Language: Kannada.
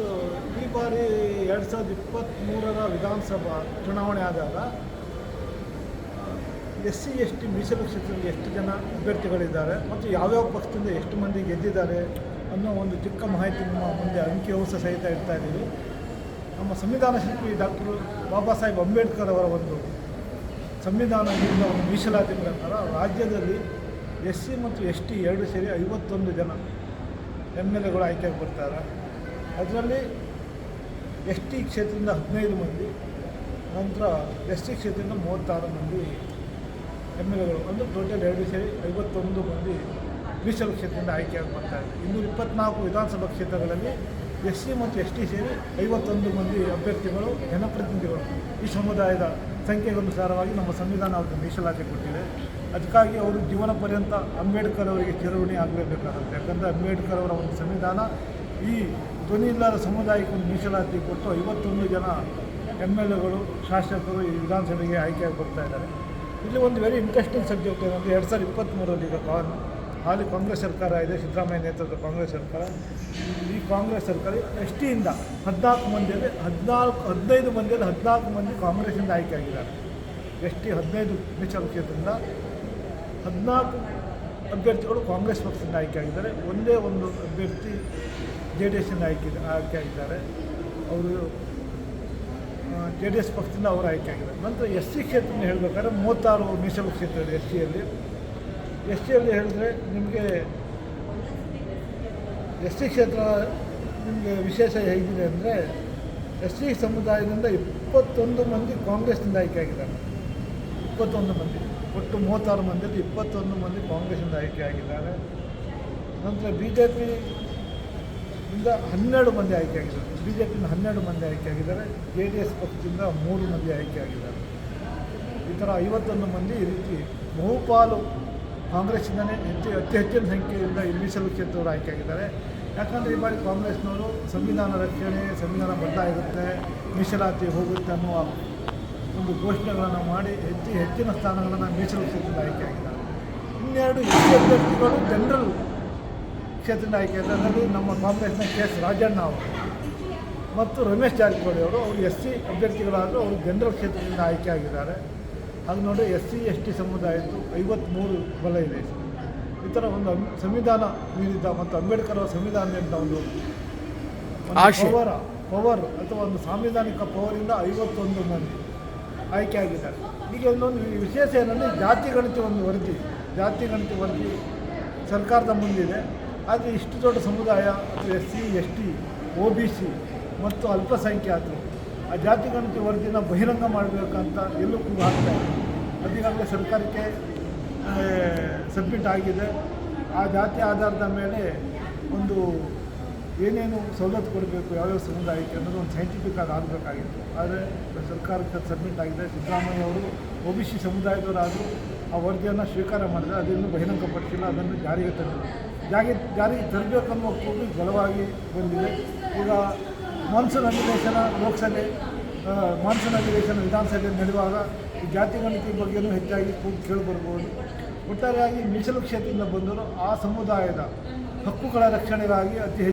ಸೊ ಈ ಬಾರಿ ಎರಡು ಸಾವಿರದ ಇಪ್ಪತ್ತ್ಮೂರರ ವಿಧಾನಸಭಾ ಚುನಾವಣೆ ಆದಾಗ, ಎಸ್ ಸಿ, ಎಸ್ ಟಿ, ಮೀಸಲು ಕ್ಷೇತ್ರದಲ್ಲಿ ಎಷ್ಟು ಜನ ಅಭ್ಯರ್ಥಿಗಳಿದ್ದಾರೆ ಮತ್ತು ಯಾವ್ಯಾವ ಪಕ್ಷದಿಂದ ಎಷ್ಟು ಮಂದಿ ಗೆದ್ದಿದ್ದಾರೆ ಅನ್ನೋ ಒಂದು ಚಿಕ್ಕ ಮಾಹಿತಿ ನಮ್ಮ ಮುಂದೆ ಅಂಕಿಅಂಶ ಸಹಿತ ಇಡ್ತಾ ಇದ್ದೀವಿ. ನಮ್ಮ ಸಂವಿಧಾನ ಶಿಲ್ಪಿ ಡಾಕ್ಟರ್ ಬಾಬಾ ಸಾಹೇಬ್ ಅಂಬೇಡ್ಕರ್ ಅವರ ಒಂದು ಸಂವಿಧಾನದಿಂದ ಒಂದು ಮೀಸಲಾತಿ ಪ್ರಕಾರ ರಾಜ್ಯದಲ್ಲಿ ಎಸ್ ಸಿ ಮತ್ತು ಎಸ್ ಟಿ ಎರಡು ಸೇರಿ ಐವತ್ತೊಂದು ಜನ ಎಂ ಎಲ್ ಎಗಳು ಆಯ್ಕೆಗೆ ಬರ್ತಾರೆ ಅದರಲ್ಲಿ ಎಸ್ ಟಿ ಕ್ಷೇತ್ರದಿಂದ ಹದಿನೈದು ಮಂದಿ, ನಂತರ ಎಸ್ ಟಿ ಕ್ಷೇತ್ರದಿಂದ ಮೂವತ್ತಾರು ಮಂದಿ ಎಂ ಎಲ್ ಎಗಳು ಅಂದರೆ ಟೋಟಲ್ ಎರಡು ಸೇರಿ ಐವತ್ತೊಂದು ಮಂದಿ ಮೀಸಲು ಕ್ಷೇತ್ರದಿಂದ ಆಯ್ಕೆಯಾಗಿ ಬರ್ತಾರೆ ಇನ್ನೂರ ಇಪ್ಪತ್ನಾಲ್ಕು ವಿಧಾನಸಭಾ ಕ್ಷೇತ್ರಗಳಲ್ಲಿ ಎಸ್ ಸಿ ಮತ್ತು ಎಸ್ ಟಿ ಸೇರಿ ಐವತ್ತೊಂದು ಮಂದಿ ಅಭ್ಯರ್ಥಿಗಳು, ಜನಪ್ರತಿನಿಧಿಗಳು ಈ ಸಮುದಾಯದ ಸಂಖ್ಯೆಗನುಸಾರವಾಗಿ ನಮ್ಮ ಸಂವಿಧಾನ ಅವರಿಗೆ ಮೀಸಲಾತಿ ಕೊಟ್ಟಿದೆ. ಅದಕ್ಕಾಗಿ ಅವರು ಜೀವನ ಪರ್ಯಂತ ಅಂಬೇಡ್ಕರ್ ಅವರಿಗೆ ಚಿರಋಣಿ ಆಗಲೇಬೇಕಾಗುತ್ತೆ. ಯಾಕಂದರೆ ಅಂಬೇಡ್ಕರ್ ಅವರ ಒಂದು ಸಂವಿಧಾನ ಈ ಧ್ವನಿ ಇಲ್ಲದ ಸಮುದಾಯಕ್ಕೆ ಒಂದು ಮೀಸಲಾತಿ ಕೊಟ್ಟು ಐವತ್ತೊಂದು ಜನ ಎಂ ಎಲ್ ಎಗಳು, ಶಾಸಕರು ಈ ವಿಧಾನಸಭೆಗೆ ಆಯ್ಕೆಯಾಗಿ ಬರ್ತಾ ಇದ್ದಾರೆ. ಇಲ್ಲಿ ಒಂದು ವೆರಿ ಇಂಟ್ರೆಸ್ಟಿಂಗ್ ಸಬ್ಜೆಕ್ಟ್ ಏನಂದರೆ ಎರಡು ಸಾವಿರದ ಇಪ್ಪತ್ತ್ಮೂರಲ್ಲಿ ಈಗ ಕಾನ್, ಹಾಲಿ ಕಾಂಗ್ರೆಸ್ ಸರ್ಕಾರ ಇದೆ, ಸಿದ್ದರಾಮಯ್ಯ ನೇತೃತ್ವದ ಕಾಂಗ್ರೆಸ್ ಸರ್ಕಾರ. ಈ ಕಾಂಗ್ರೆಸ್ ಸರ್ಕಾರ ಎಸ್ ಟಿಯಿಂದ ಹದಿನಾಲ್ಕು ಮಂದಿಯಲ್ಲಿ ಹದಿನಾಲ್ಕು, ಹದಿನೈದು ಮಂದಿಯಲ್ಲಿ ಹದಿನಾಲ್ಕು ಮಂದಿ ಕಾಂಗ್ರೆಸ್ಸಿಂದ ಆಯ್ಕೆಯಾಗಿದ್ದಾರೆ ಎಸ್ ಟಿ ಹದಿನೈದು ಮೀಸಲು ಕ್ಷೇತ್ರದಿಂದ ಹದಿನಾಲ್ಕು ಅಭ್ಯರ್ಥಿಗಳು ಕಾಂಗ್ರೆಸ್ ಪಕ್ಷದಿಂದ ಆಯ್ಕೆಯಾಗಿದ್ದಾರೆ ಒಂದೇ ಒಂದು ಅಭ್ಯರ್ಥಿ ಜೆ ಡಿ ಎಸ್ಸಿಂದ ಆಯ್ಕೆ ಆಗಿದ್ದಾರೆ. ಅವರು ಜೆ ಡಿ ಎಸ್ ಪಕ್ಷದಿಂದ ಅವರು ಆಯ್ಕೆ ಆಗಿದ್ದಾರೆ. ನಂತರ ಎಸ್ ಸಿ ಕ್ಷೇತ್ರದಿಂದ ಹೇಳಬೇಕಾದ್ರೆ ಮೂವತ್ತಾರು ಮೀಸಲು ಕ್ಷೇತ್ರ ಇದೆ ಎಸ್ ಸಿಯಲ್ಲಿ. ಎಸ್ ಸಿಯಲ್ಲಿ ಹೇಳಿದ್ರೆ ನಿಮಗೆ ಎಸ್ ಸಿ ಕ್ಷೇತ್ರ ನಿಮಗೆ ವಿಶೇಷ ಹೇಗಿದೆ ಅಂದರೆ ಎಸ್ ಸಿ ಸಮುದಾಯದಿಂದ ಇಪ್ಪತ್ತೊಂದು ಮಂದಿ ಕಾಂಗ್ರೆಸ್ನಿಂದ ಆಯ್ಕೆ ಆಗಿದ್ದಾರೆ. ಇಪ್ಪತ್ತೊಂದು ಮಂದಿ. ಒಟ್ಟು ಮೂವತ್ತಾರು ಮಂದಿಯಲ್ಲಿ ಇಪ್ಪತ್ತೊಂದು ಮಂದಿ ಕಾಂಗ್ರೆಸ್ಸಿಂದ ಆಯ್ಕೆಯಾಗಿದ್ದಾರೆ ನಂತರ ಬಿ ಜೆ ಪಿಯಿಂದ ಹನ್ನೆರಡು ಮಂದಿ ಆಯ್ಕೆಯಾಗಿದ್ದಾರೆ. ಬಿ ಜೆ ಪಿಯಿಂದ ಹನ್ನೆರಡು ಮಂದಿ ಆಯ್ಕೆಯಾಗಿದ್ದಾರೆ. ಜೆ ಡಿ ಎಸ್ ಪಕ್ಷದಿಂದ ಮೂರು ಮಂದಿ ಆಯ್ಕೆಯಾಗಿದ್ದಾರೆ. ಈ ಥರ ಐವತ್ತೊಂದು ಮಂದಿ ಈ ರೀತಿ ಬಹುಪಾಲು ಕಾಂಗ್ರೆಸ್ಸಿಂದನೇ ಹೆಚ್ಚು, ಅತಿ ಹೆಚ್ಚಿನ ಸಂಖ್ಯೆಯಿಂದ ಈ ಮೀಸಲು ಕ್ಷೇತ್ರದವರು ಆಯ್ಕೆಯಾಗಿದ್ದಾರೆ. ಯಾಕಂದರೆ ಈ ಬಾರಿ ಕಾಂಗ್ರೆಸ್ನವರು ಸಂವಿಧಾನ ರಕ್ಷಣೆ, ಸಂವಿಧಾನ ಬದ್ಧ ಇರುತ್ತೆ, ಮೀಸಲಾತಿ ಹೋಗುತ್ತೆ ಅನ್ನುವ ಒಂದು ಘೋಷಣೆಗಳನ್ನು ಮಾಡಿ ಹೆಚ್ಚು, ಹೆಚ್ಚಿನ ಸ್ಥಾನಗಳನ್ನು ಮೀಸಲು ಕ್ಷೇತ್ರದಿಂದ ಆಯ್ಕೆಯಾಗಿದ್ದಾರೆ. ಇನ್ನೆರಡು ಸಿ ಅಭ್ಯರ್ಥಿಗಳು ಜನರಲ್ ಕ್ಷೇತ್ರದಿಂದ ಆಯ್ಕೆ ಅದರಲ್ಲಿ ನಮ್ಮ ಕಾಂಗ್ರೆಸ್ನ ಕೆ ಎಸ್ ರಾಜಣ್ಣ ಅವರು. ಮತ್ತು ರಮೇಶ್ ಜಾರಕಿಹೊಳಿ ಅವರು ಅವರು ಎಸ್ ಸಿ ಅಭ್ಯರ್ಥಿಗಳಾದರೂ ಅವರು ಜನರಲ್ ಕ್ಷೇತ್ರದಿಂದ ಆಯ್ಕೆಯಾಗಿದ್ದಾರೆ ಅದು ನೋಡಿ ಎಸ್ ಸಿ ಎಸ್ ಟಿ ಸಮುದಾಯದ್ದು ಐವತ್ತ್ಮೂರು ಬಲ ಇದೆ. ಈ ಥರ ಒಂದು ಸಂವಿಧಾನ ನೀಡಿದ್ದ ಮತ್ತು ಅಂಬೇಡ್ಕರ್ ಅವರ ಸಂವಿಧಾನದಿಂದ ಒಂದು ಪವರ ಪವರ್ ಅಥವಾ ಒಂದು ಸಾಂವಿಧಾನಿಕ ಪವರಿಂದ ಐವತ್ತೊಂದು ಮಂದಿ ಆಯ್ಕೆಯಾಗಿದ್ದಾರೆ ಈಗ ಒಂದೊಂದು ವಿಶೇಷ ಏನಂದರೆ ಜಾತಿ ಗಣಿತ ಒಂದು ವರದಿ ಜಾತಿ ಗಣಿತ ವರದಿ ಸರ್ಕಾರದ ಮುಂದಿದೆ. ಆದರೆ ಇಷ್ಟು ದೊಡ್ಡ ಸಮುದಾಯ ಅಥವಾ S C, S T O B C ಮತ್ತು ಅಲ್ಪಸಂಖ್ಯಾತರು, ಆ ಜಾತಿ ಗಣತಿ ವರದಿನ ಬಹಿರಂಗ ಮಾಡಬೇಕಂತ ಎಲ್ಲೂ ಕೂಡ ಆಗ್ತಾ ಇದೆ ಅದೀಗಾಗಲೇ ಸರ್ಕಾರಕ್ಕೆ ಸಬ್ಮಿಟ್ ಆಗಿದೆ. ಆ ಜಾತಿ ಆಧಾರದ ಮೇಲೆ ಒಂದು ಏನೇನು ಸವಲತ್ತು ಕೊಡಬೇಕು, ಯಾವ್ಯಾವ ಸಮುದಾಯಕ್ಕೆ ಅನ್ನೋದು ಒಂದು ಸೈಂಟಿಫಿಕ್ ಆಗಿ ಆಗಬೇಕಾಗಿತ್ತು. ಆದರೆ ಸರ್ಕಾರಕ್ಕೆ ಸಬ್ಮಿಟ್ ಆಗಿದೆ. ಸಿದ್ದರಾಮಯ್ಯ ಅವರು ಒ ಬಿ ಸಿ ಸಮುದಾಯದವರಾದರೂ ಆ ವರದಿಯನ್ನು ಸ್ವೀಕಾರ ಮಾಡಿದರೆ ಅದನ್ನು ಬಹಿರಂಗಪಡಿಸಿಲ್ಲ, ಅದನ್ನು ಜಾರಿಗೆ ಜಾರಿ ಜಾರಿಗೆ ತರಬೇಕನ್ನುವ ಕೂಡ ಬಲವಾಗಿ ಬಂದಿದೆ. ಈಗ ಮಾನ್ಸೂನ್ ಅಧಿವೇಶನ, ಲೋಕಸಭೆ ಮಾನ್ಸೂನ್ ಅಧಿವೇಶನ ವಿಧಾನಸಭೆ ನಡೆಯುವಾಗ ಈ ಜಾತಿ ಗಣತಿ ಬಗ್ಗೆಯೂ ಹೆಚ್ಚಾಗಿ ಕೂಡ ಕೇಳಿಬರ್ಬೋದು. ಒಟ್ಟಾರೆಯಾಗಿ ಮೀಸಲು ಕ್ಷೇತ್ರದಿಂದ ಬಂದರು ಆ ಸಮುದಾಯದ ಹಕ್ಕುಗಳ ರಕ್ಷಣೆಗಾಗಿ ಅತಿ